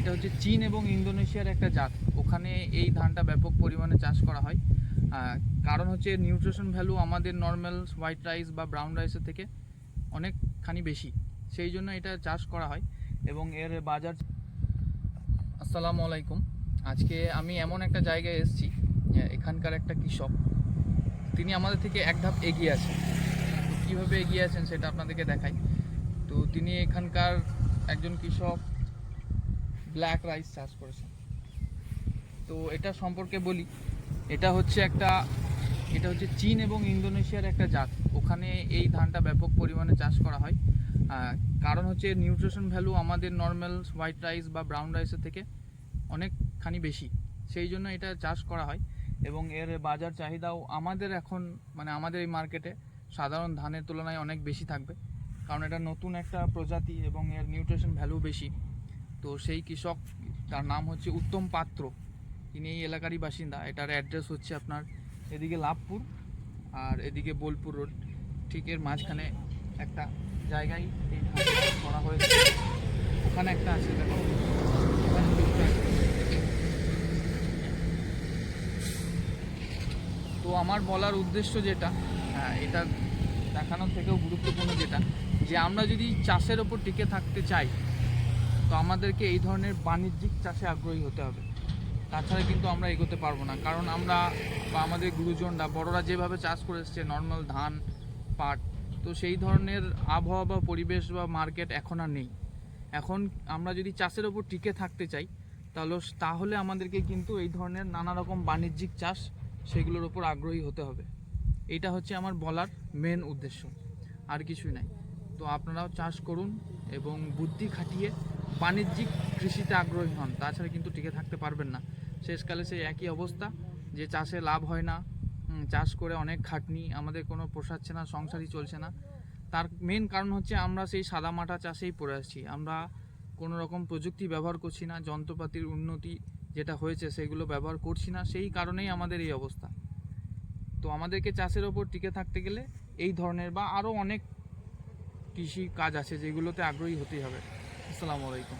এটা হচ্ছে চীন এবং ইন্দোনেশিয়ার একটা জাত। ওখানে এই ধানটা ব্যাপক পরিমাণে চাষ করা হয়। কারণ হচ্ছে নিউট্রিশন ভ্যালু আমাদের নর্মাল হোয়াইট রাইস বা ব্রাউন রাইসের থেকে অনেকখানি বেশি। সেই জন্য এটা চাষ করা হয় এবং এর বাজার আসসালামু আলাইকুম। আজকে আমি এমন একটা জায়গায় এসেছি এখানকার একটা কৃষক। তিনি আমাদের থেকে এক ধাপ এগিয়ে আছেন। কীভাবে এগিয়ে আছেন সেটা আপনাদেরকে দেখাই। তো তিনি এখানকার একজন কৃষক ব্ল্যাক রাইস চাষ করেছেন। তো এটা সম্পর্কে বলি, এটা হচ্ছে একটা, এটা হচ্ছে চীন এবং ইন্দোনেশিয়ার একটা জাত। ওখানে এই ধানটা ব্যাপক পরিমাণে চাষ করা হয়। কারণ হচ্ছে নিউট্রিশন ভ্যালু আমাদের নর্মাল হোয়াইট রাইস বা ব্রাউন রাইসের থেকে অনেকখানি বেশি। সেই জন্য এটা চাষ করা হয় এবং এর বাজার চাহিদাও আমাদের এখন মানে আমাদের এই মার্কেটে সাধারণ ধানের তুলনায় অনেক বেশি থাকবে। কারণ এটা নতুন একটা প্রজাতি এবং এর নিউট্রিশন ভ্যালু বেশি। তো সেই কৃষক তার নাম হচ্ছে উত্তম পাত্র। তিনি এই এলাকারই বাসিন্দা। এটার অ্যাড্রেস হচ্ছে আপনার এদিকে লাভপুর আর এদিকে বোলপুর রোড ঠিক এর মাঝখানে একটা জায়গায় এই করা হয়েছে। ওখানে একটা আছে। তো আমার বলার উদ্দেশ্য যেটা হ্যাঁ, এটা দেখানোর থেকেও গুরুত্বপূর্ণ যেটা যে আমরা যদি চাষের ওপর টিকে থাকতে চাই তো আমাদেরকে এই ধরনের বাণিজ্যিক চাষে আগ্রহী হতে হবে। তাছাড়া কিন্তু আমরা এগোতে পারব না। কারণ আমরা বা আমাদের গুরুজনরা, বড়রা যেভাবে চাষ করে এসছে, নর্মাল ধান, পাট, তো সেই ধরনের আবহাওয়া বা পরিবেশ বা মার্কেট এখন আর নেই। এখন আমরা যদি চাষের ওপর টিকে থাকতে চাই, তাহলে তাহলে আমাদেরকে কিন্তু এই ধরনের নানা রকম বাণিজ্যিক চাষ সেগুলোর ওপর আগ্রহী হতে হবে। এটা হচ্ছে আমার বলার মেন উদ্দেশ্য। আর কিছুই নাই। তো আপনারাও চাষ করুন এবং বুদ্ধি খাটিয়ে বাণিজ্যিক কৃষিতে আগ্রহী হন। তাছাড়া কিন্তু টিকে থাকতে পারবেন না। শেষকালে সেই একই অবস্থা, যে চাষে লাভ হয় না চাষ করে অনেক খাটনি, আমাদের কোনো পোষাচ্ছে না, সংসারই চলছে না। তার মেন কারণ হচ্ছে আমরা সেই সাদা সাদামাটা চাষেই পড়ে আসছি আমরা কোনো রকম প্রযুক্তি ব্যবহার করছি না, যন্ত্রপাতির উন্নতি যেটা হয়েছে সেগুলো ব্যবহার করছি না, সেই কারণেই আমাদের এই অবস্থা। তো আমাদেরকে চাষের ওপর টিকে থাকতে গেলে এই ধরনের বা আরও অনেক কৃষি কাজ আছে যেগুলোতে আগ্রহী হতেই হবে। আসসালামু আলাইকুম।